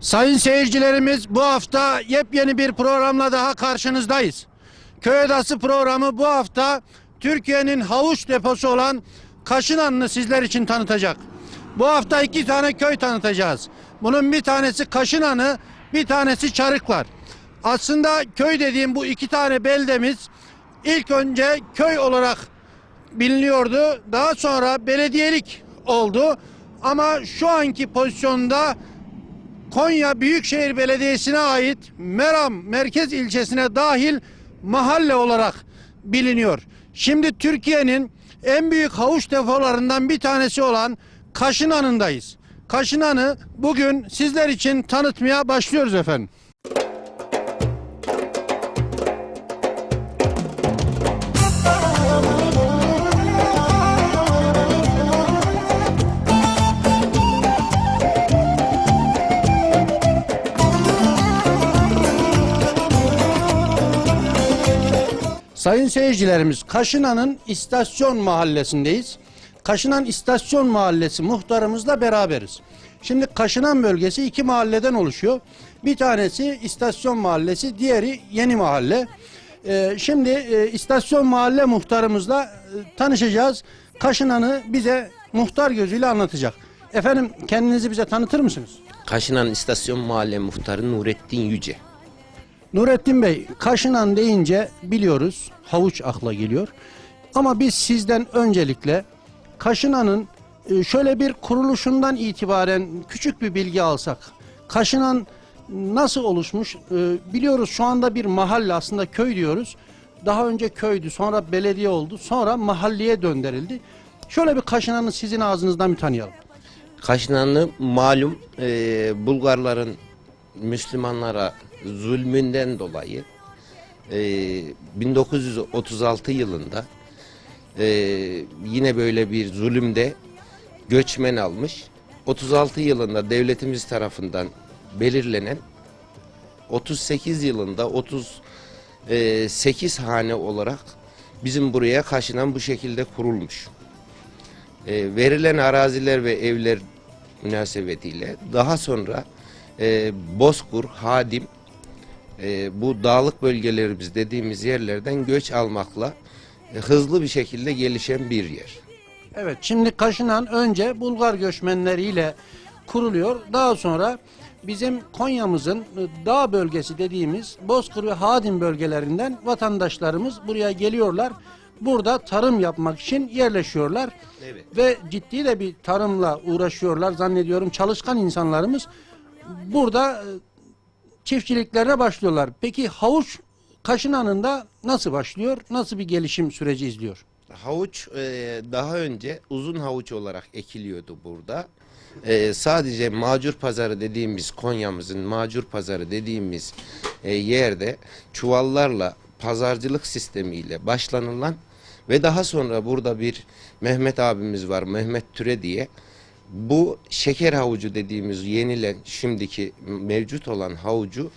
Sayın seyircilerimiz bu hafta yepyeni bir programla daha karşınızdayız. Köy Odası programı bu hafta Türkiye'nin havuç deposu olan Kaşınan'ı sizler için tanıtacak. Bu hafta iki tane köy tanıtacağız. Bunun bir tanesi Kaşınan'ı, bir tanesi Çarıklar. Aslında köy dediğim bu iki tane beldemiz ilk önce köy olarak biliniyordu. Daha sonra belediyelik oldu. Ama şu anki pozisyonda Konya Büyükşehir Belediyesi'ne ait Meram Merkez ilçesine dahil mahalle olarak biliniyor. Şimdi Türkiye'nin en büyük havuç depolarından bir tanesi olan Kaşınan'ındayız. Kaşınan'ı bugün sizler için tanıtmaya başlıyoruz efendim. Sayın seyircilerimiz Kaşınan'ın istasyon mahallesindeyiz. Kaşınan İstasyon Mahallesi muhtarımızla beraberiz. Şimdi Kaşınan bölgesi iki mahalleden oluşuyor. Bir tanesi İstasyon Mahallesi, diğeri Yeni Mahalle. Ee, şimdi e, İstasyon Mahalle muhtarımızla e, tanışacağız. Kaşınan'ı bize muhtar gözüyle anlatacak. Efendim kendinizi bize tanıtır mısınız? Kaşınan İstasyon Mahalle Muhtarı Nurettin Yüce. Nurettin Bey, Kaşınan deyince biliyoruz havuç akla geliyor. Ama biz sizden öncelikle Kaşınan'ın e, şöyle bir kuruluşundan itibaren küçük bir bilgi alsak. Kaşınan nasıl oluşmuş? E, Biliyoruz şu anda bir mahalle aslında köy diyoruz. Daha önce köydü, sonra belediye oldu, sonra mahalleye döndürüldü. Şöyle bir Kaşınan'ı sizin ağzınızdan bir tanıyalım. Kaşınanlı malum e, Bulgarların Müslümanlara zulmünden dolayı e, 1936 yılında e, yine böyle bir zulümde göçmen almış. 36 yılında devletimiz tarafından belirlenen 38 yılında 38 hane olarak bizim buraya Kaşınan bu şekilde kurulmuş. E, verilen araziler ve evler münasebetiyle daha sonra e, Bozkur, Hadim e, bu dağlık bölgelerimiz dediğimiz yerlerden göç almakla e, hızlı bir şekilde gelişen bir yer. Evet şimdi Kaşınan önce Bulgar göçmenleriyle kuruluyor. Daha sonra bizim Konya'mızın e, dağ bölgesi dediğimiz Bozkır ve Hadim bölgelerinden vatandaşlarımız buraya geliyorlar. Burada tarım yapmak için yerleşiyorlar. Evet. Ve ciddi de bir tarımla uğraşıyorlar zannediyorum çalışkan insanlarımız. Burada e, çiftçiliklerine başlıyorlar. Peki havuç Kaşınan'ında nasıl başlıyor? Nasıl bir gelişim süreci izliyor? Havuç e, daha önce uzun havuç olarak ekiliyordu burada. E, sadece macur pazarı dediğimiz Konya'mızın macur pazarı dediğimiz e, yerde çuvallarla pazarcılık sistemiyle başlanılan ve daha sonra burada bir Mehmet abimiz var Mehmet Türe diye bu şeker havucu dediğimiz yenilen şimdiki mevcut olan havucu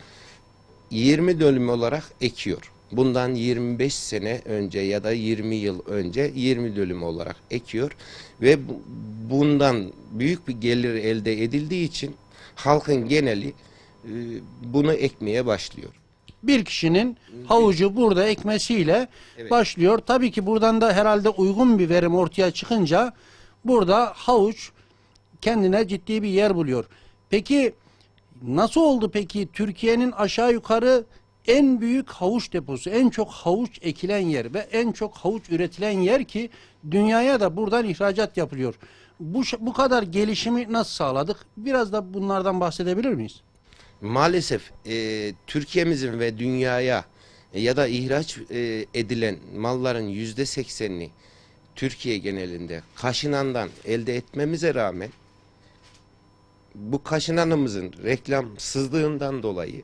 20 dönüm olarak ekiyor. Bundan 25 sene önce ya da 20 yıl önce 20 dönüm olarak ekiyor ve bu- bundan büyük bir gelir elde edildiği için halkın geneli e, bunu ekmeye başlıyor. bir kişinin havucu burada ekmesiyle Evet. başlıyor. Tabii ki buradan da herhalde uygun bir verim ortaya çıkınca burada havuç kendine ciddi bir yer buluyor. Peki nasıl oldu peki Türkiye'nin aşağı yukarı en büyük havuç deposu, en çok havuç ekilen yer ve en çok havuç üretilen yer ki dünyaya da buradan ihracat yapılıyor. Bu, bu kadar gelişimi nasıl sağladık? Biraz da bunlardan bahsedebilir miyiz? Maalesef e, Türkiye'mizin ve dünyaya e, ya da ihraç e, edilen malların yüzde seksenini Türkiye genelinde kaşınandan elde etmemize rağmen bu kaşınanımızın reklamsızlığından dolayı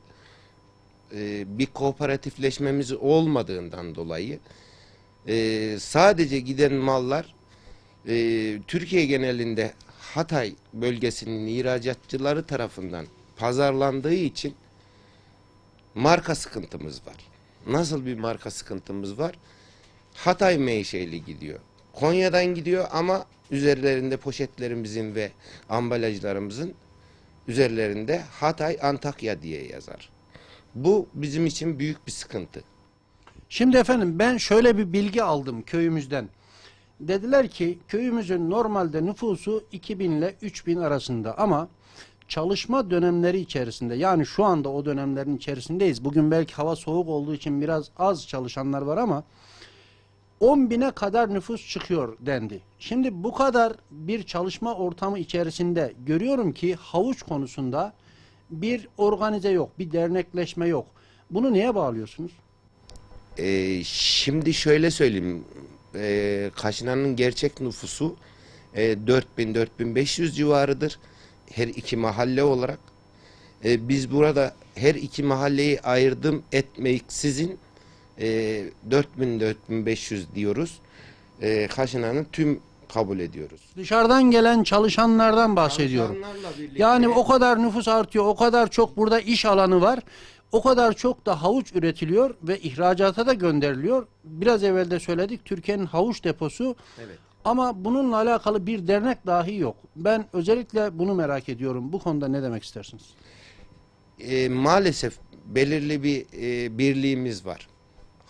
e, bir kooperatifleşmemiz olmadığından dolayı e, sadece giden mallar e, Türkiye genelinde Hatay bölgesinin ihracatçıları tarafından pazarlandığı için marka sıkıntımız var. Nasıl bir marka sıkıntımız var? Hatay menşeli gidiyor. Konya'dan gidiyor ama üzerlerinde poşetlerimizin ve ambalajlarımızın üzerlerinde Hatay Antakya diye yazar. Bu bizim için büyük bir sıkıntı. Şimdi efendim ben şöyle bir bilgi aldım köyümüzden. Dediler ki köyümüzün normalde nüfusu 2000 ile 3000 arasında ama çalışma dönemleri içerisinde yani şu anda o dönemlerin içerisindeyiz. Bugün belki hava soğuk olduğu için biraz az çalışanlar var ama 10 bine kadar nüfus çıkıyor dendi. Şimdi bu kadar bir çalışma ortamı içerisinde görüyorum ki havuç konusunda bir organize yok, bir dernekleşme yok. Bunu neye bağlıyorsunuz? Ee, şimdi şöyle söyleyeyim. Ee, Kaşınan'ın gerçek nüfusu e, 4000-4500 civarıdır. Her iki mahalle olarak. Ee, biz burada her iki mahalleyi ayırdım etmeksizin e, 4000-4500 diyoruz. E, Kaşınan'ı tüm kabul ediyoruz. Dışarıdan gelen çalışanlardan bahsediyorum. Birlikte- Yani o kadar nüfus artıyor, o kadar çok burada iş alanı var. O kadar çok da havuç üretiliyor ve ihracata da gönderiliyor. Biraz evvel de söyledik Türkiye'nin havuç deposu. Evet. Ama bununla alakalı bir dernek dahi yok. Ben özellikle bunu merak ediyorum. Bu konuda ne demek istersiniz? E, maalesef belirli bir e, birliğimiz var.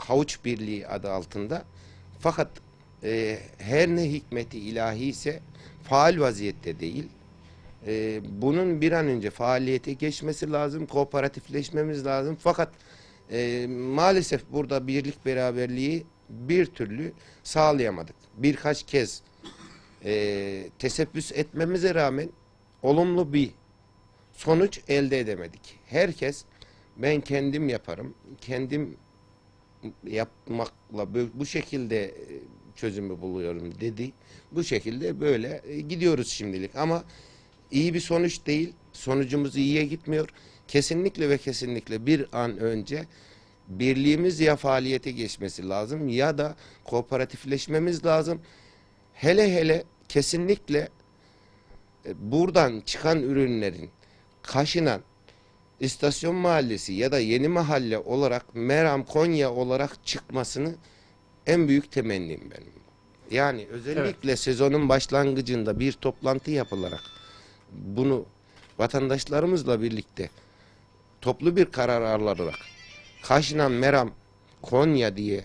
Havuç Birliği adı altında. Fakat e, her ne hikmeti ilahi ise faal vaziyette değil. E, bunun bir an önce faaliyete geçmesi lazım, kooperatifleşmemiz lazım. Fakat e, maalesef burada birlik beraberliği bir türlü sağlayamadık. Birkaç kez e, tesebbüs etmemize rağmen olumlu bir sonuç elde edemedik. Herkes ben kendim yaparım, kendim yapmakla bu, şekilde e, çözümü buluyorum dedi. Bu şekilde böyle e, gidiyoruz şimdilik ama iyi bir sonuç değil. Sonucumuz iyiye gitmiyor. Kesinlikle ve kesinlikle bir an önce birliğimiz ya faaliyete geçmesi lazım ya da kooperatifleşmemiz lazım. Hele hele kesinlikle e, buradan çıkan ürünlerin Kaşınan istasyon mahallesi ya da yeni mahalle olarak Meram Konya olarak çıkmasını en büyük temennim benim. Yani özellikle sezonun başlangıcında bir toplantı yapılarak bunu vatandaşlarımızla birlikte toplu bir karar alınarak Kaşınan Meram Konya diye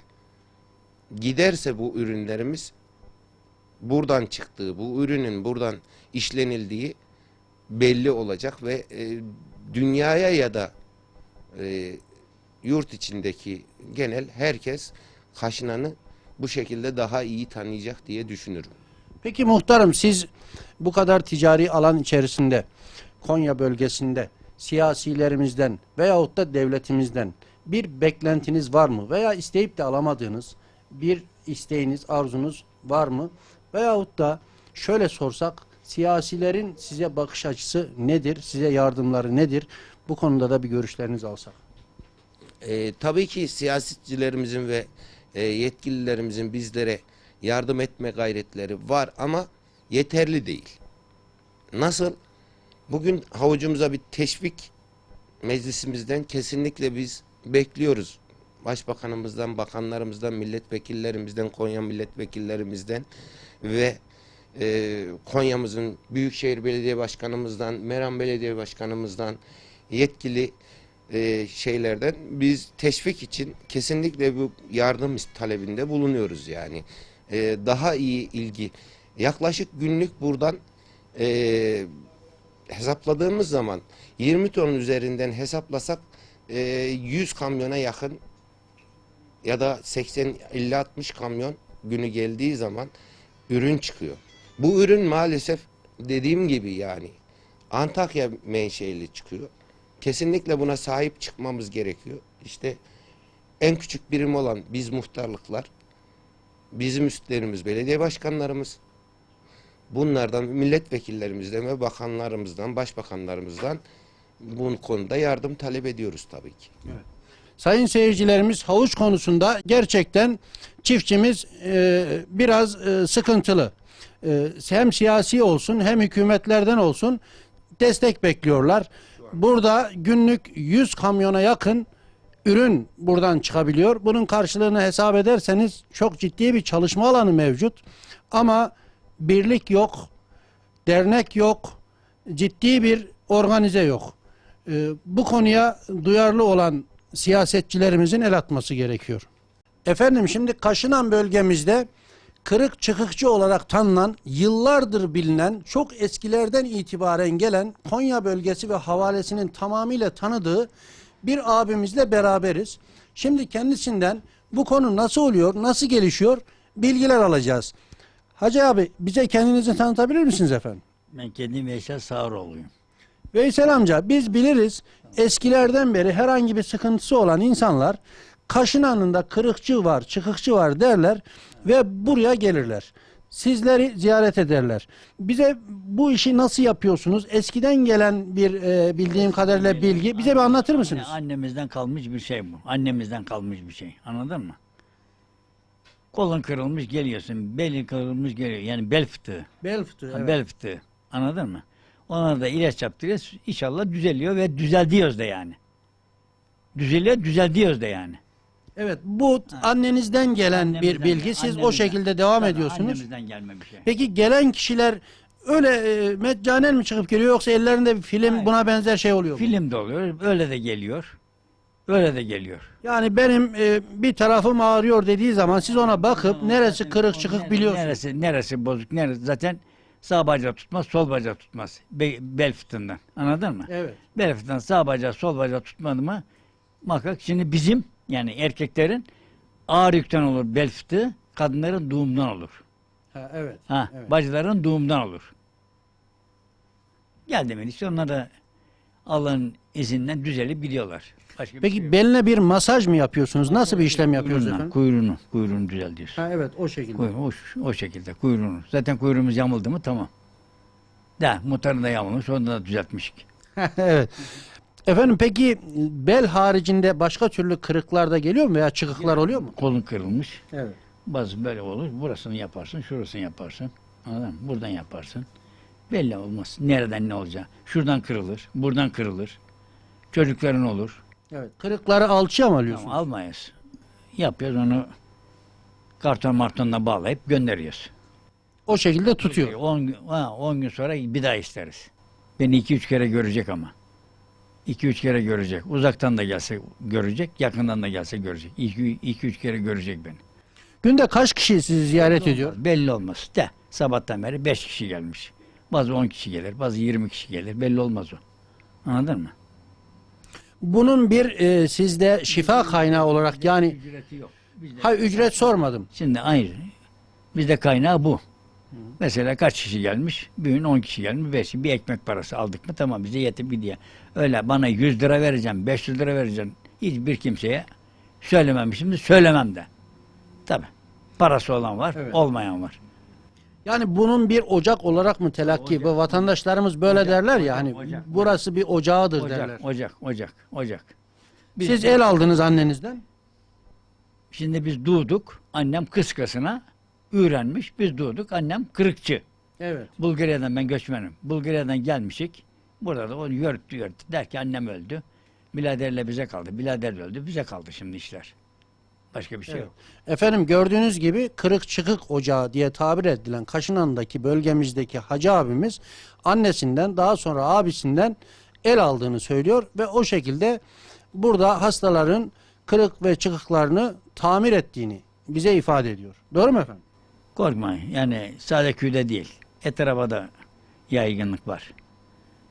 giderse bu ürünlerimiz buradan çıktığı, bu ürünün buradan işlenildiği belli olacak ve e, dünyaya ya da e, yurt içindeki genel herkes Kaşınan'ı bu şekilde daha iyi tanıyacak diye düşünürüm. Peki muhtarım siz bu kadar ticari alan içerisinde Konya bölgesinde siyasilerimizden veyahut da devletimizden bir beklentiniz var mı? Veya isteyip de alamadığınız bir isteğiniz, arzunuz var mı? Veyahut da şöyle sorsak siyasilerin size bakış açısı nedir? Size yardımları nedir? Bu konuda da bir görüşlerinizi alsak. E, tabii ki siyasetçilerimizin ve e, yetkililerimizin bizlere yardım etme gayretleri var ama yeterli değil. Nasıl? Bugün havucumuza bir teşvik meclisimizden kesinlikle biz bekliyoruz. Başbakanımızdan, bakanlarımızdan, milletvekillerimizden, Konya milletvekillerimizden ve e, Konya'mızın Büyükşehir Belediye Başkanımızdan, Meram Belediye Başkanımızdan yetkili e, şeylerden biz teşvik için kesinlikle bu yardım talebinde bulunuyoruz yani. E, daha iyi ilgi. Yaklaşık günlük buradan e, hesapladığımız zaman 20 ton üzerinden hesaplasak e, 100 kamyona yakın ya da 80 50 60 kamyon günü geldiği zaman ürün çıkıyor. Bu ürün maalesef dediğim gibi yani Antakya menşeli çıkıyor. Kesinlikle buna sahip çıkmamız gerekiyor. İşte en küçük birim olan biz muhtarlıklar, bizim üstlerimiz belediye başkanlarımız, bunlardan milletvekillerimizden ve bakanlarımızdan, başbakanlarımızdan bu konuda yardım talep ediyoruz tabii ki. Sayın seyircilerimiz havuç konusunda gerçekten çiftçimiz e, biraz e, sıkıntılı. E, hem siyasi olsun hem hükümetlerden olsun destek bekliyorlar. Burada günlük 100 kamyona yakın ürün buradan çıkabiliyor. Bunun karşılığını hesap ederseniz çok ciddi bir çalışma alanı mevcut. Ama birlik yok, dernek yok, ciddi bir organize yok. Ee, bu konuya duyarlı olan siyasetçilerimizin el atması gerekiyor. Efendim şimdi Kaşınan bölgemizde kırık çıkıkçı olarak tanınan, yıllardır bilinen, çok eskilerden itibaren gelen Konya bölgesi ve havalesinin tamamıyla tanıdığı bir abimizle beraberiz. Şimdi kendisinden bu konu nasıl oluyor, nasıl gelişiyor bilgiler alacağız. Hacı abi bize kendinizi tanıtabilir misiniz efendim? Ben kendim Veysel Sağıroğlu'yum. Veysel amca biz biliriz eskilerden beri herhangi bir sıkıntısı olan insanlar kaşınanında kırıkçı var, çıkıkçı var derler ve buraya gelirler. Sizleri ziyaret ederler. Bize bu işi nasıl yapıyorsunuz? Eskiden gelen bir e, bildiğim kadarıyla bilgi bize bir anlatır mısınız? Annemizden kalmış bir şey bu. Annemizden kalmış bir şey. Anladın mı? Kolun kırılmış geliyorsun. Belin kırılmış geliyor. Yani bel fıtığı. Bel fıtığı. Ha, evet. Bel fıtığı. Anladın mı? Ona da ilaç yaptırıyoruz. İnşallah düzeliyor ve düzeltiyoruz da yani. Düzeliyor, düzeltiyoruz da yani. Evet bu annenizden gelen bir Annemizden- bilgi. Siz o annemizden. şekilde devam Tabii, ediyorsunuz. Annemizden gelme bir şey. Peki gelen kişiler öyle e, meccanen mi çıkıp geliyor yoksa ellerinde bir film Hayır. buna benzer şey oluyor mu? Film de oluyor. Öyle de geliyor. Öyle de geliyor. Yani benim e, bir tarafım ağrıyor dediği zaman siz ona bakıp neresi kırık çıkık biliyorsunuz. Neresi, neresi bozuk, neresi zaten sağ bacağı tutmaz, sol bacağı tutmaz. Be- bel fıtığından. Anladın mı? Evet. Bel fıtığından sağ bacağı, sol bacağı tutmadı mı muhakkak şimdi bizim yani erkeklerin ağır yükten olur bel fıtığı, kadınların doğumdan olur. Ha, evet. Ha, Evet. bacıların doğumdan olur. Geldi mi işte onlar da Allah'ın izinden düzelip biliyorlar. Başka bir şey Peki yok. beline bir masaj mı yapıyorsunuz? Nasıl bir işlem yapıyoruz Kuyruğuna, efendim? Kuyruğunu, kuyruğunu düzeltiyoruz. Ha, evet o şekilde. Kuyruğu, o, o şekilde kuyruğunu. Zaten kuyruğumuz yamuldu mu tamam. Da muhtarın da yamulmuş onu da düzeltmişik. evet. Efendim peki bel haricinde başka türlü kırıklar da geliyor mu veya çıkıklar oluyor mu? Kolun kırılmış. Evet. Bazı böyle olur. Burasını yaparsın, şurasını yaparsın. Anladın mı? Buradan yaparsın. Belli olmaz. Nereden ne olacak? Şuradan kırılır, buradan kırılır. Çocukların olur. Evet. Kırıkları alçıya mı alıyorsunuz? Tamam, almayız. Yapıyoruz onu karton martonla bağlayıp gönderiyoruz. O şekilde tutuyor. 10 gün, ha, 10 gün sonra bir daha isteriz. Beni 2-3 kere görecek ama. 2-3 kere görecek. Uzaktan da gelse görecek, yakından da gelse görecek. 2-3 kere görecek beni. Günde kaç kişi sizi ziyaret ediyor? Olmaz, Belli olmaz. De sabahtan beri 5 kişi gelmiş. Bazı 10 kişi gelir, bazı 20 kişi gelir. Belli olmaz o. Anladın mı? Bunun bir e, sizde şifa kaynağı olarak yani Ücreti yok. Bizde- hay ücret sormadım. Şimdi ayrı. Bizde kaynağı bu. Mesela kaç kişi gelmiş? Bir gün 10 kişi gelmiş. 5 bir ekmek parası aldık mı tamam bize yeter bir diye. Öyle bana 100 lira vereceğim, 500 lira vereceğim. Hiçbir kimseye söylememişim de söylemem de. Tabi. Parası olan var, Evet. olmayan var. Yani bunun bir ocak olarak mı telakki? Bu vatandaşlarımız böyle Ocak, derler ya ocak, hani ocak. burası bir ocağıdır derler. Ocak, ocak, ocak, ocak. Biz- Siz el aldınız annenizden. Şimdi biz doğduk. Annem kıskasına öğrenmiş. Biz doğduk. Annem kırıkçı. Evet. Bulgarya'dan ben göçmenim. Bulgarya'dan gelmişik. Burada da onu yörttü yörttü. Der ki annem öldü. Biladerle bize kaldı. Bilader de öldü. Bize kaldı şimdi işler. Başka bir şey yok. Efendim gördüğünüz gibi kırık çıkık ocağı diye tabir edilen Kaşınan'daki bölgemizdeki hacı abimiz annesinden daha sonra abisinden el aldığını söylüyor ve o şekilde burada hastaların kırık ve çıkıklarını tamir ettiğini bize ifade ediyor. Doğru mu efendim? Korkmayın. Yani sade köyde değil. Etrafa da yaygınlık var.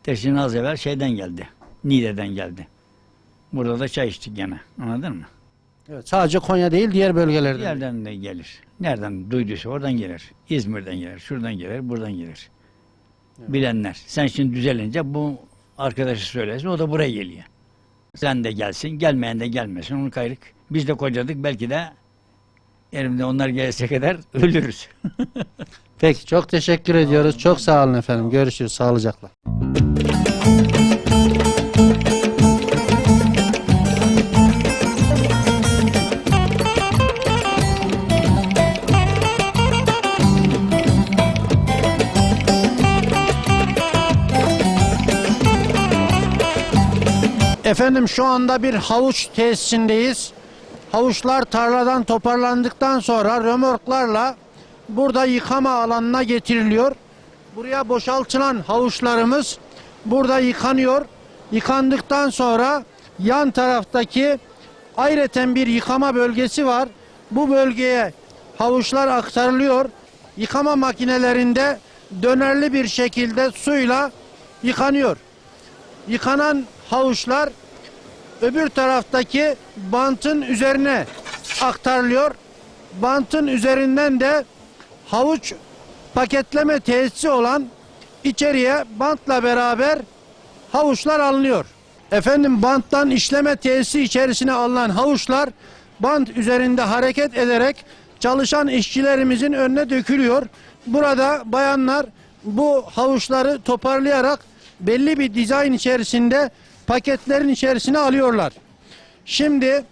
Teşhin az evvel şeyden geldi. Niğde'den geldi. Burada da çay içtik gene. Anladın mı? Evet, sadece Konya değil diğer bölgelerde. de. Yerden de gelir. Nereden duyduysa oradan gelir. İzmir'den gelir, şuradan gelir, buradan gelir. Bilenler. Sen şimdi düzelince bu arkadaşı söylesin o da buraya geliyor. Sen de gelsin, gelmeyen de gelmesin. Onu kayrık. Biz de kocadık belki de elimde onlar gelese kadar ölürüz. Peki çok teşekkür ediyoruz. Çok sağ olun efendim. Görüşürüz. Sağlıcakla. Efendim şu anda bir havuç tesisindeyiz. Havuçlar tarladan toparlandıktan sonra römorklarla burada yıkama alanına getiriliyor. Buraya boşaltılan havuçlarımız burada yıkanıyor. Yıkandıktan sonra yan taraftaki ayrıca bir yıkama bölgesi var. Bu bölgeye havuçlar aktarılıyor. Yıkama makinelerinde dönerli bir şekilde suyla yıkanıyor. Yıkanan havuçlar öbür taraftaki bantın üzerine aktarılıyor. Bantın üzerinden de havuç paketleme tesisi olan içeriye bantla beraber havuçlar alınıyor. Efendim banttan işleme tesisi içerisine alınan havuçlar bant üzerinde hareket ederek çalışan işçilerimizin önüne dökülüyor. Burada bayanlar bu havuçları toparlayarak belli bir dizayn içerisinde paketlerin içerisine alıyorlar. Şimdi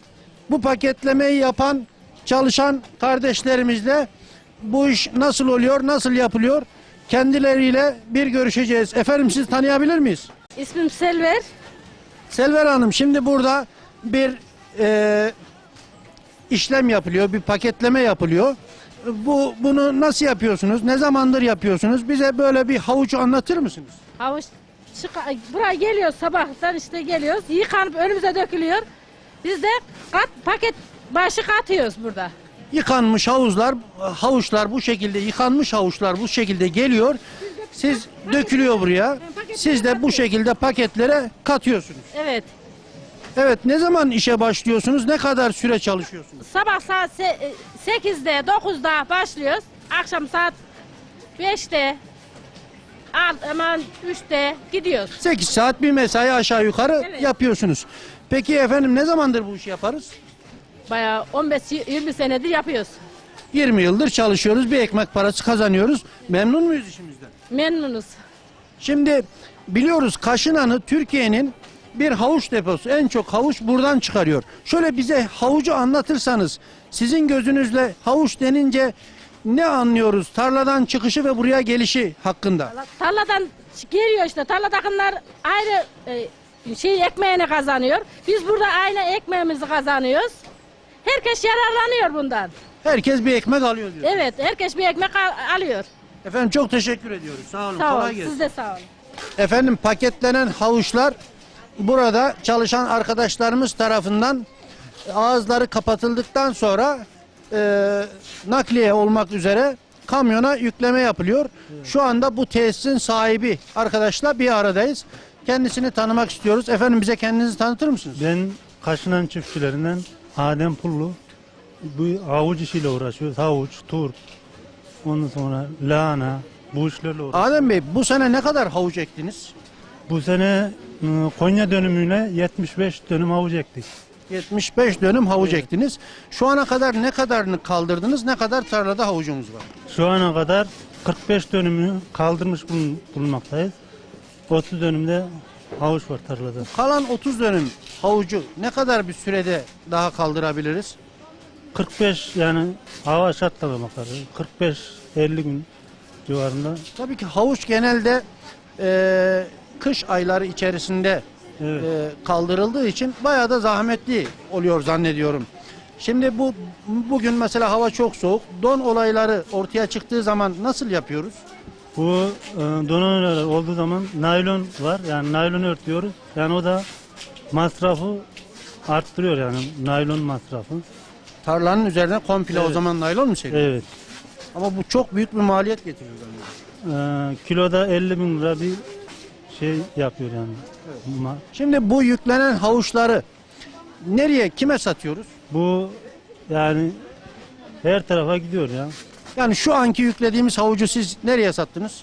bu paketlemeyi yapan çalışan kardeşlerimizle bu iş nasıl oluyor, nasıl yapılıyor kendileriyle bir görüşeceğiz. Efendim siz tanıyabilir miyiz? İsmim Selver. Selver Hanım şimdi burada bir e, işlem yapılıyor, bir paketleme yapılıyor. Bu bunu nasıl yapıyorsunuz? Ne zamandır yapıyorsunuz? Bize böyle bir havucu anlatır mısınız? Havuç çık buraya geliyoruz sabahtan işte geliyoruz. Yıkanıp önümüze dökülüyor. Biz de kat paket başı katıyoruz burada. Yıkanmış havuzlar, havuçlar bu şekilde yıkanmış havuçlar bu şekilde geliyor. Siz dökülüyor buraya. Siz de bu şekilde paketlere katıyorsunuz. Evet. Evet ne zaman işe başlıyorsunuz? Ne kadar süre çalışıyorsunuz? Sabah saat se- e, 8'de 9'da başlıyoruz. Akşam saat 5'te alt, aman 3'te gidiyoruz. 8 saat bir mesai aşağı yukarı Evet. yapıyorsunuz. Peki efendim ne zamandır bu işi yaparız? Bayağı 15-20 senedir yapıyoruz. 20 yıldır çalışıyoruz. Bir ekmek parası kazanıyoruz. Memnun muyuz işimizden? Memnunuz. Şimdi biliyoruz Kaşınan'ı Türkiye'nin bir havuç deposu. En çok havuç buradan çıkarıyor. Şöyle bize havucu anlatırsanız sizin gözünüzle havuç denince ne anlıyoruz? Tarladan çıkışı ve buraya gelişi hakkında. Tarladan geliyor işte. Tarladakiler ayrı e, şey ekmeğini kazanıyor. Biz burada aynı ekmeğimizi kazanıyoruz. Herkes yararlanıyor bundan. Herkes bir ekmek alıyor diyor. Evet, herkes bir ekmek al- alıyor. Efendim çok teşekkür ediyoruz. Sağ olun. Sağ kolay olun. gelsin. Siz de sağ olun. Efendim paketlenen havuçlar burada çalışan arkadaşlarımız tarafından ağızları kapatıldıktan sonra e, nakliye olmak üzere kamyona yükleme yapılıyor. Şu anda bu tesisin sahibi arkadaşla bir aradayız. Kendisini tanımak istiyoruz. Efendim bize kendinizi tanıtır mısınız? Ben kaşınan çiftçilerinden Adem Pullu. Bu havuç işiyle uğraşıyoruz. Havuç, turp, ondan sonra lahana, bu işlerle uğraşıyoruz. Adem Bey bu sene ne kadar havuç ektiniz? Bu sene ıı, Konya dönümüyle 75 dönüm havuç ektik. 75 dönüm havuç ektiniz. Şu ana kadar ne kadarını kaldırdınız? Ne kadar tarlada havucumuz var? Şu ana kadar 45 dönümü kaldırmış bulun- bulunmaktayız. 30 dönümde havuç var tarlada. Kalan 30 dönüm havucu ne kadar bir sürede daha kaldırabiliriz? 45 yani hava şartlarına bakar. 45-50 gün civarında. Tabii ki havuç genelde e, kış ayları içerisinde Evet. e, kaldırıldığı için bayağı da zahmetli oluyor zannediyorum. Şimdi bu bugün mesela hava çok soğuk. Don olayları ortaya çıktığı zaman nasıl yapıyoruz? Bu e, donanımlar olduğu zaman naylon var. Yani naylon örtüyoruz. Yani o da masrafı arttırıyor yani naylon masrafı. Tarlanın üzerine komple o Evet. zaman naylon mu seriyor? Evet. Ama bu çok büyük bir maliyet getiriyor zannediyorum. E, kiloda 50 bin lira bir şey yapıyor yani. Ma- Şimdi bu yüklenen havuçları nereye, kime satıyoruz? Bu yani her tarafa gidiyor ya. Yani şu anki yüklediğimiz havucu siz nereye sattınız?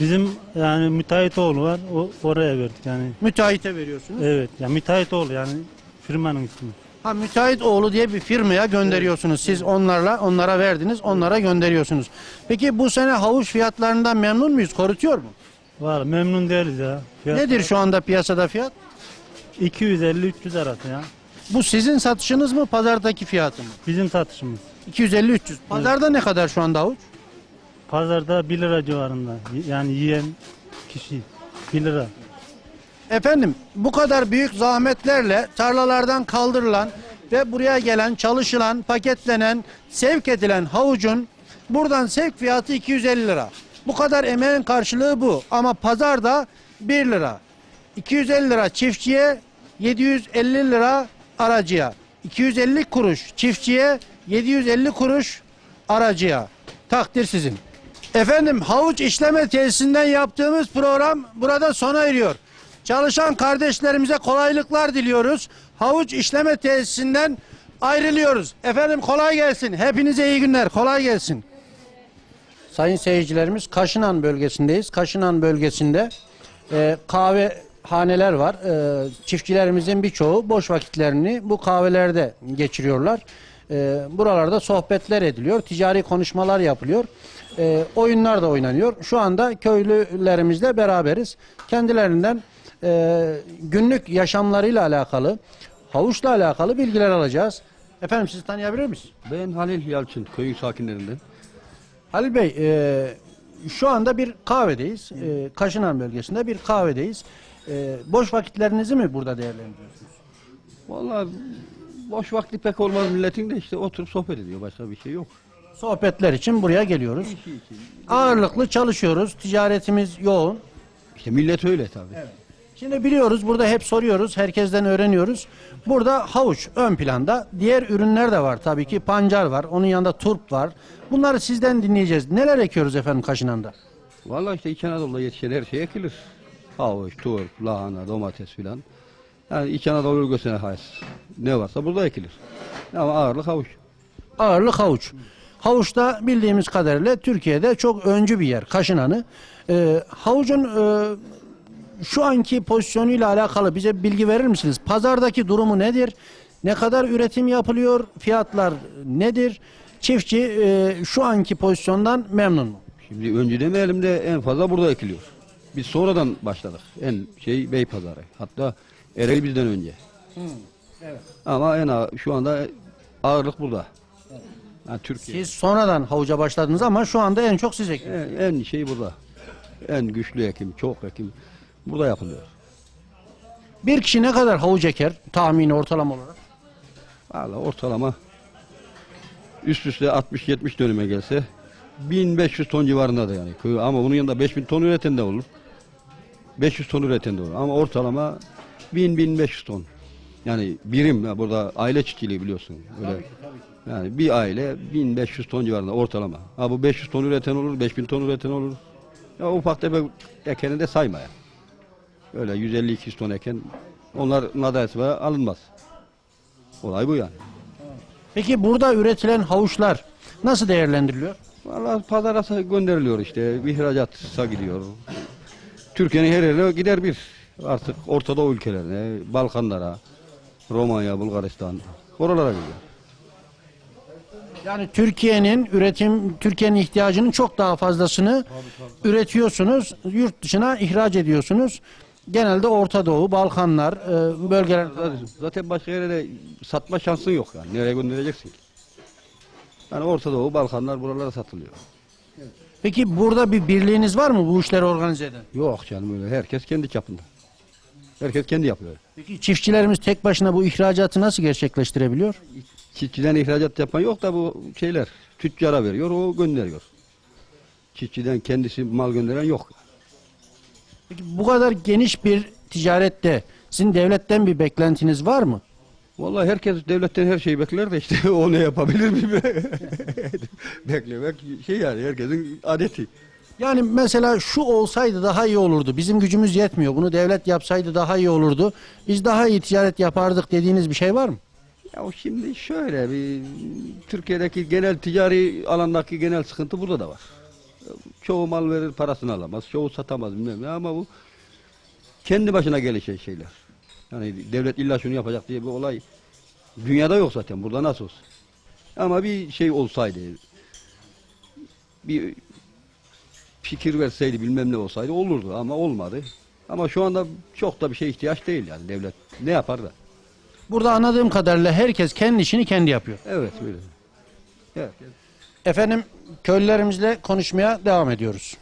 Bizim yani müteahhitoğlu var. O, oraya verdik yani. Müteahhite veriyorsunuz. Evet. Ya müteahhitoğlu yani firmanın ismi. Ha müteahhit oğlu diye bir firmaya gönderiyorsunuz. Siz onlarla onlara verdiniz, onlara gönderiyorsunuz. Peki bu sene havuç fiyatlarından memnun muyuz? Korutuyor mu? Var memnun değiliz ya. Fiyat Nedir şu anda piyasada fiyat? 250-300 arası ya. Bu sizin satışınız mı, pazardaki fiyatı mı? Bizim satışımız. 250-300. Pazarda ne kadar şu anda havuç? Pazarda 1 lira civarında. Yani yiyen kişi 1 lira. Efendim bu kadar büyük zahmetlerle tarlalardan kaldırılan ve buraya gelen, çalışılan, paketlenen, sevk edilen havucun buradan sevk fiyatı 250 lira. Bu kadar emeğin karşılığı bu ama pazarda 1 lira. 250 lira çiftçiye, 750 lira aracıya. 250 kuruş çiftçiye, 750 kuruş aracıya. Takdir sizin. Efendim havuç işleme tesisinden yaptığımız program burada sona eriyor. Çalışan kardeşlerimize kolaylıklar diliyoruz. Havuç işleme tesisinden ayrılıyoruz. Efendim kolay gelsin. Hepinize iyi günler. Kolay gelsin. Sayın seyircilerimiz Kaşınan bölgesindeyiz. Kaşınan bölgesinde e, kahve haneler var. E, çiftçilerimizin birçoğu boş vakitlerini bu kahvelerde geçiriyorlar. E, buralarda sohbetler ediliyor, ticari konuşmalar yapılıyor. E, oyunlar da oynanıyor. Şu anda köylülerimizle beraberiz. Kendilerinden e, günlük yaşamlarıyla alakalı, havuçla alakalı bilgiler alacağız. Efendim sizi tanıyabilir miyiz? Ben Halil Yalçın, köyün sakinlerinden. Halil Bey, e, şu anda bir kahvedeyiz. E, Kaşınan bölgesinde bir kahvedeyiz. E, boş vakitlerinizi mi burada değerlendiriyorsunuz? Vallahi boş vakti pek olmaz milletin de işte oturup sohbet ediyor. Başka bir şey yok. Sohbetler için buraya geliyoruz. Ağırlıklı çalışıyoruz. Ticaretimiz yoğun. İşte millet öyle tabii. Şimdi biliyoruz burada hep soruyoruz. Herkesten öğreniyoruz. Burada havuç ön planda. Diğer ürünler de var tabii ki. Pancar var. Onun yanında turp var. Bunları sizden dinleyeceğiz. Neler ekiyoruz efendim Kaşınan'da? Vallahi işte İç Anadolu'da yetişen her şey ekilir. Havuç, turp, lahana, domates filan. Yani İç Anadolu bölgesine has. Ne varsa burada ekilir. Ama ağırlık havuç. Ağırlık havuç. Havuçta bildiğimiz kadarıyla Türkiye'de çok öncü bir yer Kaşınan'ı. Ee, havucun e, şu anki pozisyonuyla alakalı bize bilgi verir misiniz? Pazardaki durumu nedir? Ne kadar üretim yapılıyor? Fiyatlar nedir? Çiftçi e, şu anki pozisyondan memnun mu? Şimdi önce demeyelim de en fazla burada ekiliyor. Biz sonradan başladık. En şey Beypazarı. Hatta Ereğli bizden önce. Ama en ağır, şu anda ağırlık burada. Yani Türkiye. Siz sonradan havuca başladınız ama şu anda en çok siz ekiyorsunuz. En, en şey burada. En güçlü ekim, çok ekim burada yapılıyor. Bir kişi ne kadar havuç eker tahmini ortalama olarak? Valla ortalama üst üste 60-70 dönüme gelse 1500 ton civarında da yani. Ama bunun yanında 5000 ton üreten de olur. 500 ton üreten de olur. Ama ortalama 1000-1500 ton. Yani birim ya burada aile çiftçiliği biliyorsun. Öyle. Yani bir aile 1500 ton civarında ortalama. Ha bu 500 ton üreten olur, 5000 ton üreten olur. Ya ufak tefek ekeni de sayma ya. Öyle 150-200 ton eken onlar nadayet ve alınmaz. Olay bu yani. Peki burada üretilen havuçlar nasıl değerlendiriliyor? Vallahi pazara gönderiliyor işte. İhracatsa gidiyor. Türkiye'nin her yerine gider bir. Artık Orta Doğu ülkelerine, Balkanlara, Romanya, Bulgaristan. Oralara gidiyor. Yani Türkiye'nin üretim, Türkiye'nin ihtiyacının çok daha fazlasını üretiyorsunuz, yurt dışına ihraç ediyorsunuz. Genelde Orta Doğu, Balkanlar, e, bölgeler. Zaten- Zaten başka yere de satma şansın yok yani. Nereye göndereceksin ki? Yani Orta Doğu, Balkanlar buralara satılıyor. Peki burada bir birliğiniz var mı bu işleri organize eden? Yok canım öyle. Herkes kendi çapında. Herkes kendi yapıyor. Peki çiftçilerimiz tek başına bu ihracatı nasıl gerçekleştirebiliyor? Çiftçiden ihracat yapan yok da bu şeyler tüccara veriyor, o gönderiyor. Çiftçiden kendisi mal gönderen yok. Peki bu kadar geniş bir ticarette sizin devletten bir beklentiniz var mı? Vallahi herkes devletten her şeyi bekler de işte o ne yapabilir mi? Beklemek şey yani herkesin adeti. Yani mesela şu olsaydı daha iyi olurdu. Bizim gücümüz yetmiyor. Bunu devlet yapsaydı daha iyi olurdu. Biz daha iyi ticaret yapardık dediğiniz bir şey var mı? Ya şimdi şöyle bir Türkiye'deki genel ticari alandaki genel sıkıntı burada da var. Çoğu mal verir parasını alamaz, çoğu satamaz bilmem ne ama bu kendi başına gelişen şeyler. Yani devlet illa şunu yapacak diye bir olay dünyada yok zaten burada nasıl olsun. Ama bir şey olsaydı bir fikir verseydi bilmem ne olsaydı olurdu ama olmadı. Ama şu anda çok da bir şey ihtiyaç değil yani devlet ne yapar da. Burada anladığım kadarıyla herkes kendi işini kendi yapıyor. Evet öyle. Evet. Efendim köylülerimizle konuşmaya devam ediyoruz.